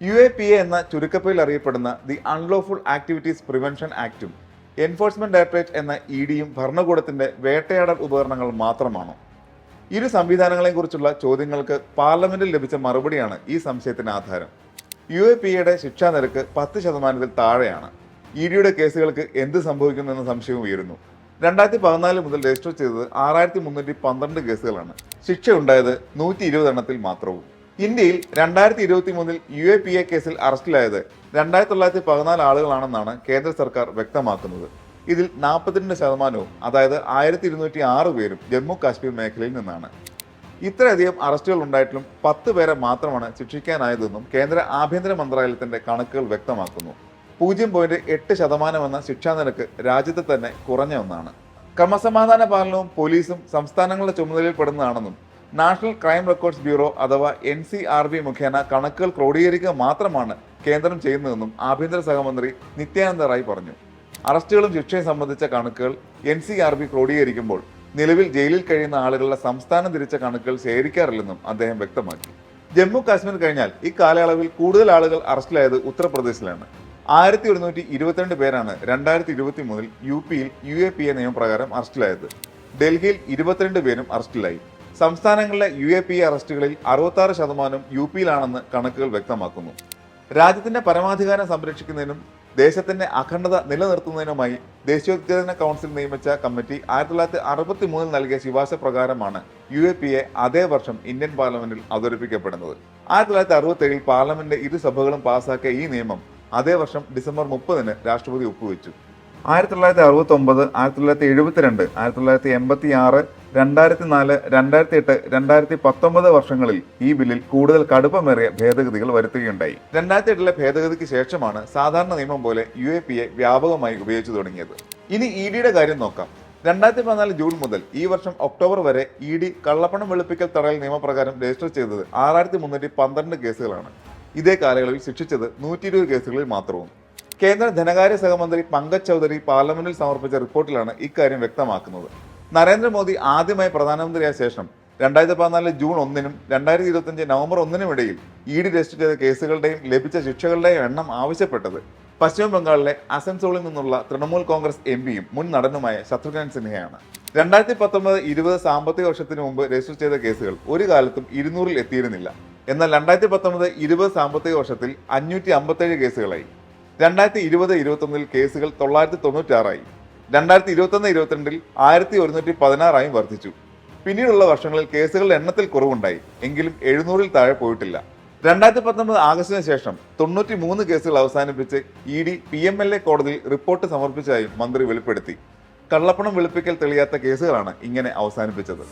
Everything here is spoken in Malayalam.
യു എ പി എ എന്ന ചുരുക്കപ്പേരിൽ അറിയപ്പെടുന്ന ദി അൺലോഫുൾ ആക്ടിവിറ്റീസ് പ്രിവെൻഷൻ ആക്ടും എൻഫോഴ്സ്മെന്റ് ഡയറക്ടറേറ്റ് എന്ന ഇ ഡിയും ഭരണകൂടത്തിന്റെ വേട്ടയാടൽ ഉപകരണങ്ങൾ മാത്രമാണ്. ഇരു സംവിധാനങ്ങളെയും കുറിച്ചുള്ള ചോദ്യങ്ങൾക്ക് പാർലമെന്റിൽ ലഭിച്ച മറുപടിയാണ് ഈ സംശയത്തിന് ആധാരം. യു എ പി എയുടെ ശിക്ഷാ നിരക്ക് പത്ത് ശതമാനത്തിൽ താഴെയാണ്. ഇ ഡിയുടെ കേസുകൾക്ക് എന്ത് സംഭവിക്കുമെന്ന സംശയവും ഉയരുന്നു. രണ്ടായിരത്തി പതിനാല് മുതൽ രജിസ്റ്റർ ചെയ്തത് ആറായിരത്തി മുന്നൂറ്റി പന്ത്രണ്ട് കേസുകളാണ്. ശിക്ഷ ഉണ്ടായത് നൂറ്റി ഇരുപത് എണ്ണത്തിൽ മാത്രവും. ഇന്ത്യയിൽ രണ്ടായിരത്തി ഇരുപത്തി മൂന്നിൽ യു എ പി എ കേസിൽ അറസ്റ്റിലായത് രണ്ടായിരത്തി തൊള്ളായിരത്തി പതിനാല് ആളുകളാണെന്നാണ് കേന്ദ്ര സർക്കാർ വ്യക്തമാക്കുന്നത്. ഇതിൽ നാൽപ്പത്തിരണ്ട് ശതമാനവും അതായത് ആയിരത്തി ഇരുന്നൂറ്റി ആറ് പേരും ജമ്മു കാശ്മീർ മേഖലയിൽ നിന്നാണ്. ഇത്രയധികം അറസ്റ്റുകൾ ഉണ്ടായിട്ടും പത്ത് പേരെ മാത്രമാണ് ശിക്ഷിക്കാനായതെന്നും കേന്ദ്ര ആഭ്യന്തര മന്ത്രാലയത്തിന്റെ കണക്കുകൾ വ്യക്തമാക്കുന്നു. പൂജ്യം പോയിന്റ് എട്ട് ശതമാനം എന്ന ശിക്ഷാ നിരക്ക് രാജ്യത്തെ തന്നെ കുറഞ്ഞ ഒന്നാണ്. ക്രമസമാധാന പാലനവും പോലീസും സംസ്ഥാനങ്ങളുടെ ചുമതലയിൽ പെടുന്നതാണെന്നും നാഷണൽ ക്രൈം റെക്കോർഡ്സ് ബ്യൂറോ അഥവാ എൻ സി ആർ ബി മുഖേന കണക്കുകൾ ക്രോഡീകരിക്കുക മാത്രമാണ് കേന്ദ്രം ചെയ്യുന്നതെന്നും ആഭ്യന്തര സഹമന്ത്രി നിത്യാനന്ദ റായ് പറഞ്ഞു. അറസ്റ്റുകളും ശിക്ഷയും സംബന്ധിച്ച കണക്കുകൾ എൻ സി ആർ ബി ക്രോഡീകരിക്കുമ്പോൾ നിലവിൽ ജയിലിൽ കഴിയുന്ന ആളുകളുടെ സംസ്ഥാനം തിരിച്ച കണക്കുകൾ ശേഖരിക്കാറില്ലെന്നും അദ്ദേഹം വ്യക്തമാക്കി. ജമ്മു കാശ്മീർ കഴിഞ്ഞാൽ ഈ കാലയളവിൽ കൂടുതൽ ആളുകൾ അറസ്റ്റിലായത് ഉത്തർപ്രദേശിലാണ്. ആയിരത്തി ഒരുന്നൂറ്റി ഇരുപത്തിരണ്ട് പേരാണ് രണ്ടായിരത്തി ഇരുപത്തി മൂന്നിൽ യു പിയിൽ യു എ പി എ നിയമപ്രകാരം അറസ്റ്റിലായത്. ഡൽഹിയിൽ ഇരുപത്തിരണ്ട് പേരും അറസ്റ്റിലായി. സംസ്ഥാനങ്ങളിലെ യു എ പി അറസ്റ്റുകളിൽ അറുപത്താറ് ശതമാനം യു പിയിലാണെന്ന് കണക്കുകൾ വ്യക്തമാക്കുന്നു. രാജ്യത്തിന്റെ പരമാധികാരം സംരക്ഷിക്കുന്നതിനും ദേശത്തിന്റെ അഖണ്ഡത നിലനിർത്തുന്നതിനുമായി ദേശീയോദ്ഗ്രഥന കൗൺസിൽ നിയമിച്ച കമ്മിറ്റി ആയിരത്തി തൊള്ളായിരത്തി അറുപത്തി മൂന്നിൽ നൽകിയ ശുപാർശ പ്രകാരമാണ് യു എ പി എ അതേ വർഷം ഇന്ത്യൻ പാർലമെന്റിൽ അവതരിപ്പിക്കപ്പെടുന്നത്. ആയിരത്തി തൊള്ളായിരത്തി അറുപത്തി ഏഴിൽ പാർലമെന്റ് ഇരു സഭകളും പാസാക്കിയ ഈ നിയമം അതേ വർഷം ഡിസംബർ മുപ്പതിന് രാഷ്ട്രപതി ഒപ്പുവെച്ചു. ആയിരത്തി തൊള്ളായിരത്തി അറുപത്തി ഒമ്പത് ആയിരത്തി തൊള്ളായിരത്തി എഴുപത്തിരണ്ട് ആയിരത്തി തൊള്ളായിരത്തി എൺപത്തി ആറ് രണ്ടായിരത്തി നാല് രണ്ടായിരത്തി എട്ട് രണ്ടായിരത്തി പത്തൊമ്പത് വർഷങ്ങളിൽ ഈ ബില്ലിൽ കൂടുതൽ കടുപ്പമേറിയ ഭേദഗതികൾ വരുത്തുകയുണ്ടായി. രണ്ടായിരത്തി എട്ടിലെ ഭേദഗതിക്ക് ശേഷമാണ് സാധാരണ നിയമം പോലെ യു എ പി എ വ്യാപകമായി ഉപയോഗിച്ചു തുടങ്ങിയത്. ഇനി ഇ ഡിയുടെ കാര്യം നോക്കാം. രണ്ടായിരത്തി പതിനാല് ജൂൺ മുതൽ ഈ വർഷം ഒക്ടോബർ വരെ ഇ ഡി കള്ളപ്പണം വെളുപ്പിക്കൽ തടയൽ നിയമപ്രകാരം രജിസ്റ്റർ ചെയ്തത് ആറായിരത്തി മുന്നൂറ്റി പന്ത്രണ്ട് കേസുകളാണ്. ഇതേ കാലയളവിൽ ശിക്ഷിച്ചത് നൂറ്റി ഇരുപത് കേസുകളിൽ മാത്രവും. കേന്ദ്ര ധനകാര്യ സഹമന്ത്രി പങ്കജ് ചൗധരി പാർലമെന്റിൽ സമർപ്പിച്ച റിപ്പോർട്ടിലാണ് ഇക്കാര്യം വ്യക്തമാക്കുന്നത്. നരേന്ദ്രമോദി ആദ്യമായി പ്രധാനമന്ത്രിയായ ശേഷം രണ്ടായിരത്തി പതിനാല് ജൂൺ ഒന്നിനും രണ്ടായിരത്തി ഇരുപത്തിയഞ്ച് നവംബർ ഒന്നിനും ഇടയിൽ ഇ ഡി രജിസ്റ്റർ ചെയ്ത കേസുകളുടെയും ലഭിച്ച ശിക്ഷകളുടെയും എണ്ണം ആവശ്യപ്പെട്ടത് പശ്ചിമ ബംഗാളിലെ അസൻസോളിൽ നിന്നുള്ള തൃണമൂൽ കോൺഗ്രസ് എം പിയും മുൻ നടനുമായ ശത്രുഘ്നൻ സിൻഹയാണ്. രണ്ടായിരത്തി പത്തൊമ്പത് ഇരുപത് സാമ്പത്തിക വർഷത്തിന് മുമ്പ് രജിസ്റ്റർ ചെയ്ത കേസുകൾ ഒരു കാലത്തും ഇരുന്നൂറിൽ എത്തിയിരുന്നില്ല. എന്നാൽ രണ്ടായിരത്തി പത്തൊമ്പത് ഇരുപത് സാമ്പത്തിക വർഷത്തിൽ അഞ്ഞൂറ്റി അമ്പത്തേഴ് കേസുകളായി. രണ്ടായിരത്തി ഇരുപത് ഇരുപത്തൊന്നിൽ കേസുകൾ തൊള്ളായിരത്തി തൊണ്ണൂറ്റാറായി രണ്ടായിരത്തി ഇരുപത്തൊന്ന് ഇരുപത്തിരണ്ടിൽ ആയിരത്തി ഒരുന്നൂറ്റി പതിനാറായും വർദ്ധിച്ചു. പിന്നീടുള്ള വർഷങ്ങളിൽ കേസുകളുടെ എണ്ണത്തിൽ കുറവുണ്ടായി. എങ്കിലും എഴുന്നൂറിൽ താഴെ പോയിട്ടില്ല. രണ്ടായിരത്തി പത്തൊമ്പത് ആഗസ്റ്റിന് ശേഷം തൊണ്ണൂറ്റി മൂന്ന് കേസുകൾ അവസാനിപ്പിച്ച് E D P M L A കോടതിയിൽ റിപ്പോർട്ട് സമർപ്പിച്ചതായും മന്ത്രി വെളിപ്പെടുത്തി. കള്ളപ്പണം വെളുപ്പിക്കൽ തെളിയാത്ത കേസുകളാണ് ഇങ്ങനെ അവസാനിപ്പിച്ചത്.